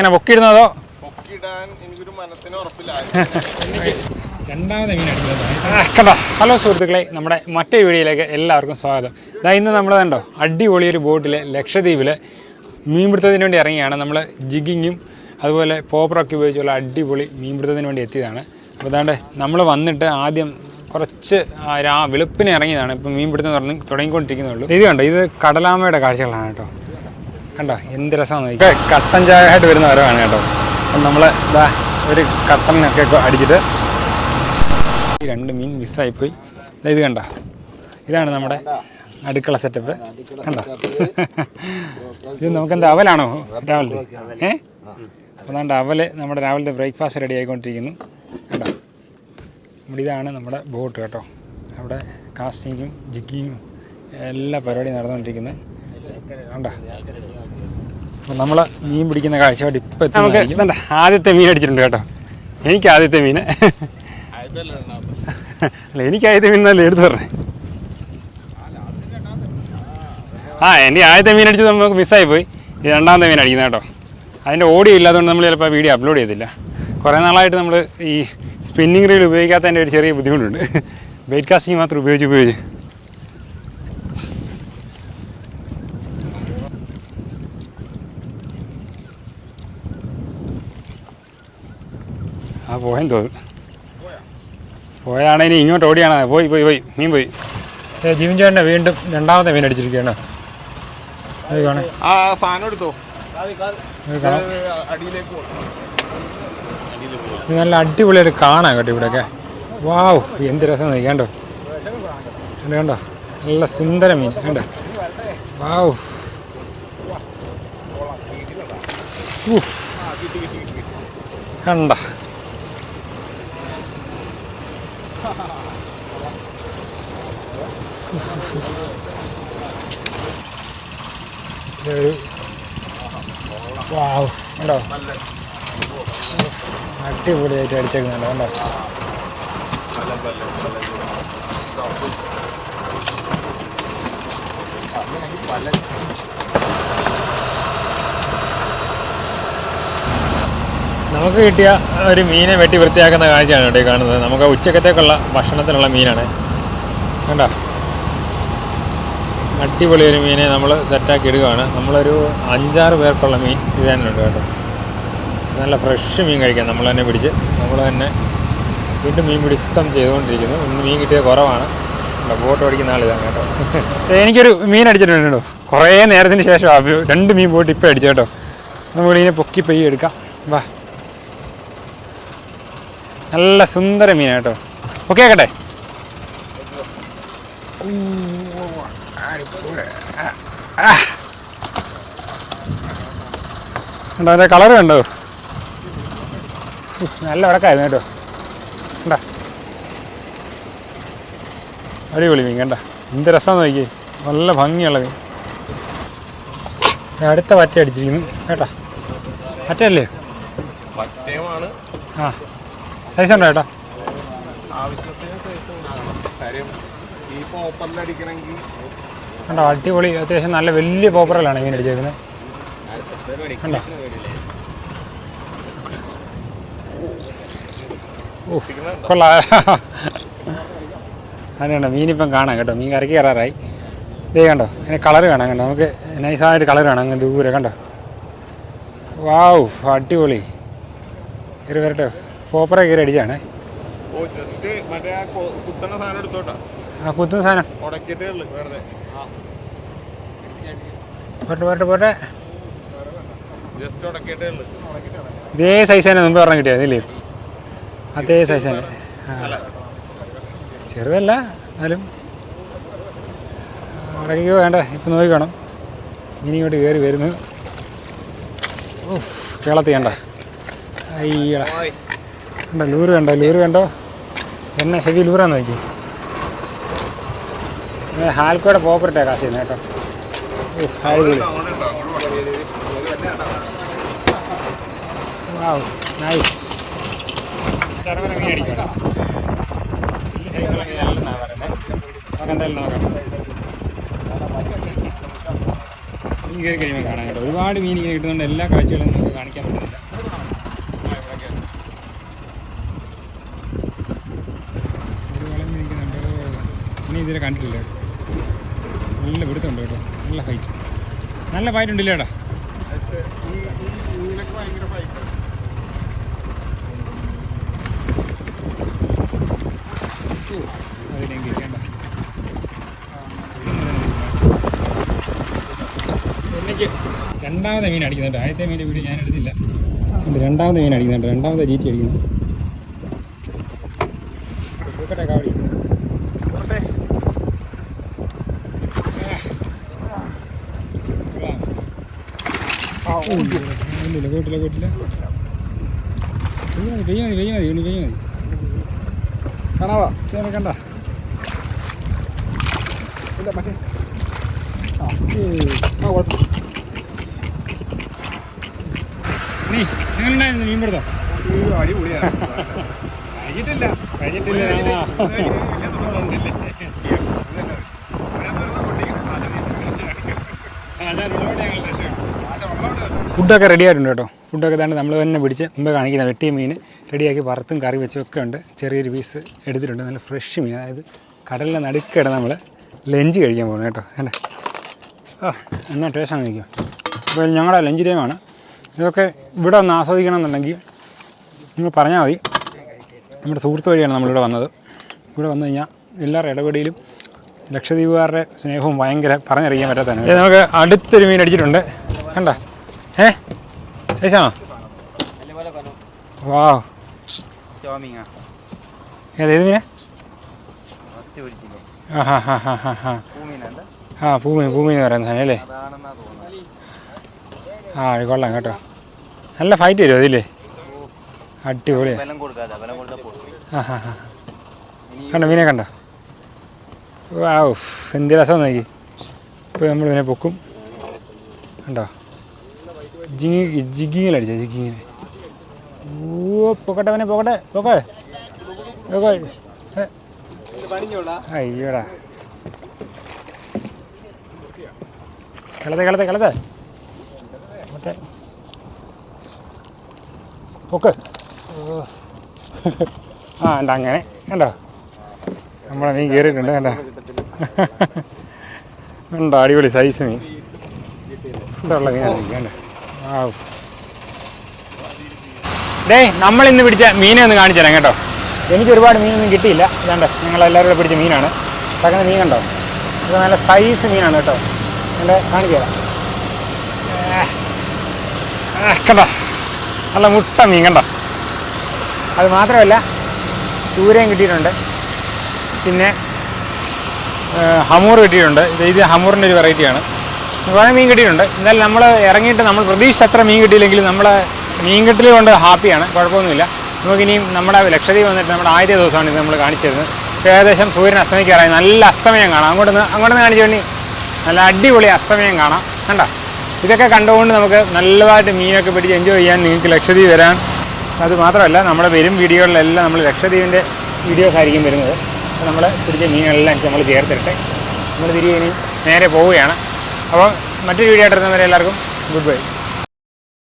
അങ്ങനെ പൊക്കിയിടുന്നതോ? കണ്ടോ? ഹലോ സുഹൃത്തുക്കളെ നമ്മുടെ മറ്റേ വീഡിയോയിലേക്ക് എല്ലാവർക്കും സ്വാഗതം. ഇതാ ഇന്ന് നമ്മൾ കണ്ടോ അടിപൊളി ഒരു ബോട്ടിൽ ലക്ഷദ്വീപിൽ മീൻപിടുത്തത്തിന് വേണ്ടി ഇറങ്ങിയാണ്. നമ്മൾ ജിഗിങ്ങും അതുപോലെ പോപ്പറൊക്കെ ഉപയോഗിച്ചുള്ള അടിപൊളി മീൻപിടുത്തത്തിന് വേണ്ടി എത്തിയതാണ്. അപ്പോൾ അതാണ്ട് നമ്മൾ വന്നിട്ട് ആദ്യം കുറച്ച് ആ രാ വെളുപ്പിന് ഇറങ്ങിയതാണ്. ഇപ്പം മീൻപിടുത്തം തുടങ്ങി തുടങ്ങിക്കൊണ്ടിരിക്കുന്നുള്ളൂ. ഇത് കണ്ടോ ഇത് കടലാമയുടെ കാഴ്ചകളാണ് കേട്ടോ. കണ്ടോ എന്ത് രസമാണ് നോക്കി കട്ടൻ ചായ ആയിട്ട് വരുന്ന വരവാണ് കേട്ടോ. നമ്മൾ ഇതാ ഒരു കട്ടനൊക്കെ അടിച്ചിട്ട് ഈ രണ്ട് മീൻ മിസ്സായിപ്പോയി ഇത് കണ്ട. ഇതാണ് നമ്മുടെ അടുക്കള സെറ്റപ്പ് കണ്ടോ? ഇത് നമുക്കെന്താ അവലാണോ രാവിലത്തെ? ഏ? അതാണ്ട് അവൽ നമ്മുടെ രാവിലത്തെ ബ്രേക്ക്ഫാസ്റ്റ് റെഡി ആയിക്കൊണ്ടിരിക്കുന്നു. കണ്ടോ? നമ്മുടെ ഇതാണ് നമ്മുടെ ബോട്ട് കേട്ടോ. അവിടെ കാസ്റ്റിങ്ങും ജിഗിങ്ങും എല്ലാ പരിപാടിയും നടന്നുകൊണ്ടിരിക്കുന്നത്. കണ്ടോ? അപ്പോൾ നമ്മൾ മീൻ പിടിക്കുന്ന കാഴ്ചയോട് ഇപ്പം നമുക്ക് ആദ്യത്തെ മീൻ അടിച്ചിട്ടുണ്ട് കേട്ടോ. എനിക്ക് ആദ്യത്തെ മീൻ. അല്ല എനിക്ക് ആദ്യത്തെ മീൻ എന്നല്ലേ എടുത്തു പറഞ്ഞേ? ആ എന്റെ ആദ്യത്തെ മീൻ അടിച്ചത് നമുക്ക് മിസ്സായി പോയി. ഇത് രണ്ടാമത്തെ മീൻ അടിക്കുന്നത് കേട്ടോ. അതിന്റെ ഓഡിയോ ഇല്ലാത്തതുകൊണ്ട് നമ്മൾ ചിലപ്പോൾ വീഡിയോ അപ്ലോഡ് ചെയ്തില്ല കുറേ നാളായിട്ട് നമ്മൾ ഈ സ്പിന്നിങ് റീൽ ഉപയോഗിക്കാത്തതിന്റെ ഒരു ചെറിയ ബുദ്ധിമുട്ടുണ്ട്. വെയിറ്റ് കാസ്റ്റിംഗ് മാത്രം ഉപയോഗിച്ച് ഉപയോഗിച്ച് ആ പോയെന്ന് തോന്നുന്നു പോയാണെങ്കിൽ ഇനി ഇങ്ങോട്ട് ഓടിയാണ്. പോയി പോയി പോയി. മീൻ പോയി. ജീവൻ ചേട്ടനെ വീണ്ടും രണ്ടാമത്തെ മീൻ അടിച്ചിരിക്കുകയാണ്. അത് കാണേ. ആ സാധനം എടുത്തോ? അത് കാണാം. ഇത് നല്ല അടിപൊളിയായിട്ട് കാണാം കേട്ടോ ഇവിടെയൊക്കെ. വാവ് എന്ത് രസം കണ്ടോ? കണ്ടോ? നല്ല സുന്ദര മീൻ കണ്ടോ? വാവ്. കണ്ടോ? വാവ് കണ്ടോ? അടിപൊളിയായിട്ട് അടിച്ചേക്കുന്നുണ്ട് കണ്ടോ? നമുക്ക് കിട്ടിയ ഒരു മീനെ വെട്ടി വൃത്തിയാക്കുന്ന കാഴ്ചയാണ് ഇവിടെ കാണുന്നത്. നമുക്ക് ഉച്ചക്കത്തേക്കുള്ള ഭക്ഷണത്തിനുള്ള മീനാണ്. കണ്ടോ? അടിപൊളി ഒരു മീനെ നമ്മൾ സെറ്റാക്കി ഇടുകയാണ് നമ്മളൊരു അഞ്ചാറ് പേർക്കുള്ള മീൻ ഇത് തന്നെ ഉണ്ട് കേട്ടോ. നല്ല ഫ്രഷ് മീൻ കഴിക്കാം. നമ്മൾ തന്നെ പിടിച്ച് നമ്മൾ തന്നെ വീണ്ടും മീൻ പിടുത്തം ചെയ്തുകൊണ്ടിരിക്കുന്നു. ഇന്ന് മീൻ കിട്ടിയത് കുറവാണ്. ബോട്ട് ഓടിക്കുന്ന ആളിതാണ് കേട്ടോ. എനിക്കൊരു മീൻ അടിച്ചിട്ടുണ്ട് കേട്ടോ. കുറേ നേരത്തിന് ശേഷം രണ്ട് മീൻ പോയിട്ട് ഇപ്പം അടിച്ചു കേട്ടോ. നമ്മൾ ഇതിനെ പൊക്കി പെയ്യെടുക്കാം വാ. നല്ല സുന്ദര മീനാണ് കേട്ടോ. ഓക്കെ ആക്കട്ടെ. കണ്ടോ അതിന്റെ കളർ കണ്ടോ? നല്ല ഉടക്കായിരുന്നു കേട്ടോ. കണ്ട? അടിപൊളി മീൻ കണ്ട? എന്ത് രസം നോക്കി നല്ല ഭംഗിയുള്ള മീൻ. അടുത്ത പറ്റ അടിച്ചിരിക്കുന്നു കേട്ടാ. പറ്റല്ലേ മറ്റേമാണ് ആ. സൈസ് ഉണ്ടോ ചേട്ടാ? കണ്ടോ അടിപൊളി അത്യാവശ്യം നല്ല വലിയ പോപ്പറലാണ് ഇങ്ങനെ അടിച്ചേക്കുന്നത്. കണ്ടോ? ഉഫ്, കൊള്ളാ. അതിനുണ്ടോ മീനിപ്പം കാണാം കേട്ടോ. മീൻ കരക്കി കയറാറായി. ഇതേ കണ്ടോ അതിന് കളർ കാണാം കണ്ടോ. നമുക്ക് നൈസായിട്ട് കളർ കാണാം അങ്ങ് ദൂരെ കണ്ടോ. വാവ് അടിപൊളി. കയറി വരട്ടെ. പോപ്പറ കയറി അടിച്ചാണേ ഓ ജസ്റ്റ് മറ്റേ ആ കൊ- കുത്തണ സാധനം എടുത്തോട്ടാ. ആ കുത്തുന്ന സാധനം. പോട്ടെ പോട്ടെ പോട്ടെ. ജസ്റ്റ് ഉടക്കിട്ടേ ഉള്ളു. ഇതേ സൈസ് തന്നെ മുമ്പ് പറഞ്ഞ കിട്ടിയായിരുന്നു ഇല്ലേ? അതേ സൈസ് തന്നെ. ആ. ചെറുതല്ല എന്നാലും. ഉടക്കിക്കോ വേണ്ട. ഇപ്പം നോക്കിക്കണം. ഇനി ഇങ്ങോട്ട് കയറി വരുന്നു കേളത്തി കണ്ട അയ്യട. കണ്ടോ ലൂറ് കണ്ടോ ലൂറ് കണ്ടോ. എന്നെ ഹെവി ലൂറാന്ന് നോക്കി. ഹാൽക്കോടെ പോപ്പറിട്ടാ കാശ് ചെയ്യുന്നത് കേട്ടോ. ഒരുപാട് മീൻ കിട്ടുന്നുണ്ട്. എല്ലാ കാഴ്ചകളും നമുക്ക് കാണിക്കാൻ പറ്റുന്നില്ല ഒരു വളം നിൽക്കുന്നുണ്ട് ഇനി ഇതിനെ കണ്ടിട്ടില്ല. നല്ല പിടുത്തമുണ്ട് കേട്ടോ. നല്ല ഫൈറ്റ് നല്ല ഫൈറ്റ് ഉണ്ടല്ലേ എനിക്ക് രണ്ടാമത്തെ മീൻ അടിക്കുന്നുണ്ട്. ആദ്യത്തെ മീന്റെ വീഡിയോ ഞാൻ എടുത്തില്ല. രണ്ടാമത്തെ മീൻ അടിക്കുന്നുണ്ട്. രണ്ടാമത്തെ ജീറ്റി അടിക്കുന്നു. കാവടി പോട്ടെ ഇല്ല പോയിട്ടില്ല പോയിട്ടില്ല പെയ്യ കണ്ട ഇല്ല നീ കഴിഞ്ഞിട്ടില്ല കഴിഞ്ഞിട്ടില്ല. ഫുഡൊക്കെ റെഡി ആയിട്ടുണ്ട് കേട്ടോ. ഫുഡൊക്കെ തന്നെ നമ്മൾ തന്നെ പിടിച്ച് മുമ്പ് കാണിക്കുന്ന വെട്ടിയ മീൻ റെഡിയാക്കി വറുത്തും കറി വെച്ചും ഒക്കെ ഉണ്ട്. ചെറിയൊരു പീസ് എടുത്തിട്ടുണ്ട്. നല്ല ഫ്രഷ് മീൻ. അതായത് കടലിലെ നടുക്കിട നമ്മൾ ലഞ്ച് കഴിക്കാൻ പോകുന്നത് കേട്ടോ. അല്ലേ ആ ടേസ്റ്റ് ടേസ്റ്റാണ് കഴിക്കുക അപ്പോൾ ഞങ്ങളുടെ ലഞ്ച് ടൈമാണ് ഇതൊക്കെ ഇവിടെ ഒന്ന് ആസ്വദിക്കണം എന്നുണ്ടെങ്കിൽ നിങ്ങൾ പറഞ്ഞാൽ മതി. നമ്മുടെ സുഹൃത്ത് വഴിയാണ് നമ്മളിവിടെ വന്നത്. ഇവിടെ വന്നു കഴിഞ്ഞാൽ എല്ലാവരുടെ ഇടപെടലും ലക്ഷദ്വീപുകാരുടെ സ്നേഹവും ഭയങ്കര പറഞ്ഞറിയിക്കാൻ പറ്റാത്തതാണ്. നമുക്ക് അടുത്തൊരു മീൻ അടിച്ചിട്ടുണ്ട്. കണ്ട? ഏ ശേഷാണോ വാ ഏത് ഏത് മീനെ ആ ഹാ ഹാ ഹാ ഹാ ഹാ ആ പൂമീൻ പൂമീൻ പറയുന്ന സാധനം അല്ലേ ആ കൊള്ളാം കേട്ടോ നല്ല ഫൈറ്റ് വരും അതില്ലേ അടിപൊളിയാ ആ ഹാ ഹാ കണ്ടോ മീനെ കണ്ടോ വാ എന്ത് രസം നോക്കി ഇപ്പോൾ നമ്മൾ ഇതിനെ പൊക്കും കണ്ടോ ജിങ്ങി ജിഗിങ്ങിലടിച്ച ജിഗിങ്ങിൽ ഓ പൊക്കട്ടെ അവനെ പൊക്കട്ടെ പൊക്കെ. അയ്യോടാ. കളത്തെ കളത്തെ കളത്തെ. മറ്റേ. പൊക്ക്. ആ ഉണ്ട് അങ്ങനെ. കണ്ടോ? നമ്മളെ മീൻ കയറിയിട്ടുണ്ട് കണ്ടോ? ഉണ്ടോ അടിപൊളി സൈസ് മീൻ ഉള്ള മീനാണ് കണ്ടോ? ഡേ നമ്മൾ ഇന്ന് പിടിച്ച മീനെ ഒന്ന് കാണിച്ചു തരാം കേട്ടോ. എനിക്ക് ഒരുപാട് മീനൊന്നും കിട്ടിയില്ല. ഇതാണ്ട് ഞങ്ങളെല്ലാവരും കൂടെ പിടിച്ച മീനാണ്. തക്കുന്ന മീൻ കണ്ടോ? ഇത് നല്ല സൈസ് മീനാണ് കേട്ടോ. എന്റെ കാണിക്കുക കണ്ടോ? നല്ല മുട്ട മീൻ കണ്ടോ? അത് മാത്രമല്ല ചൂരയും കിട്ടിയിട്ടുണ്ട്. പിന്നെ ഹമൂർ കിട്ടിയിട്ടുണ്ട്. ഇത് ഇത് ഹമൂറിന്റെ ഒരു വെറൈറ്റിയാണ് കുറേ മീൻ കിട്ടിയിട്ടുണ്ട് എന്തായാലും നമ്മൾ ഇറങ്ങിയിട്ട് നമ്മൾ പ്രതീക്ഷിച്ച അത്ര മീൻ കിട്ടിയില്ലെങ്കിലും നമ്മൾ മീൻ കിട്ടൽ കൊണ്ട് ഹാപ്പിയാണ്. കുഴപ്പമൊന്നുമില്ല. നമുക്കിനിയും നമ്മുടെ ലക്ഷദ്വീപ് വന്നിട്ട് നമ്മുടെ ആദ്യത്തെ ദിവസമാണ് ഇത് നമ്മൾ കാണിച്ചിരുന്നത്. ഏകദേശം സൂര്യൻ അസ്തമിക്കാറായി നല്ല അസ്തമയം കാണാം. അങ്ങോട്ട് നിന്ന് അങ്ങോട്ട് നിന്ന് കാണിച്ചു വേണ്ടി നല്ല അടിപൊളി അസ്തമയം കാണാം. കണ്ട? ഇതൊക്കെ കണ്ടുകൊണ്ട് നമുക്ക് നല്ലതായിട്ട് മീനൊക്കെ പിടിച്ച് എൻജോയ് ചെയ്യാൻ നിങ്ങൾക്ക് ലക്ഷദ്വീപ് വരാൻ അത് മാത്രമല്ല നമ്മുടെ വരും വീഡിയോകളിലെല്ലാം നമ്മൾ ലക്ഷദ്വീപിന്റെ വീഡിയോസ് ആയിരിക്കും വരുന്നത്. നമ്മൾ പിടിച്ച മീനുകളെല്ലാം നമ്മൾ ചേർത്തിട്ട് നമ്മൾ തിരികെ ഇനി നേരെ പോവുകയാണ്. അപ്പോൾ മറ്റൊരു വീഡിയോ ആയിട്ട് വരുന്നവരെ എല്ലാവർക്കും ഗുഡ് ബൈ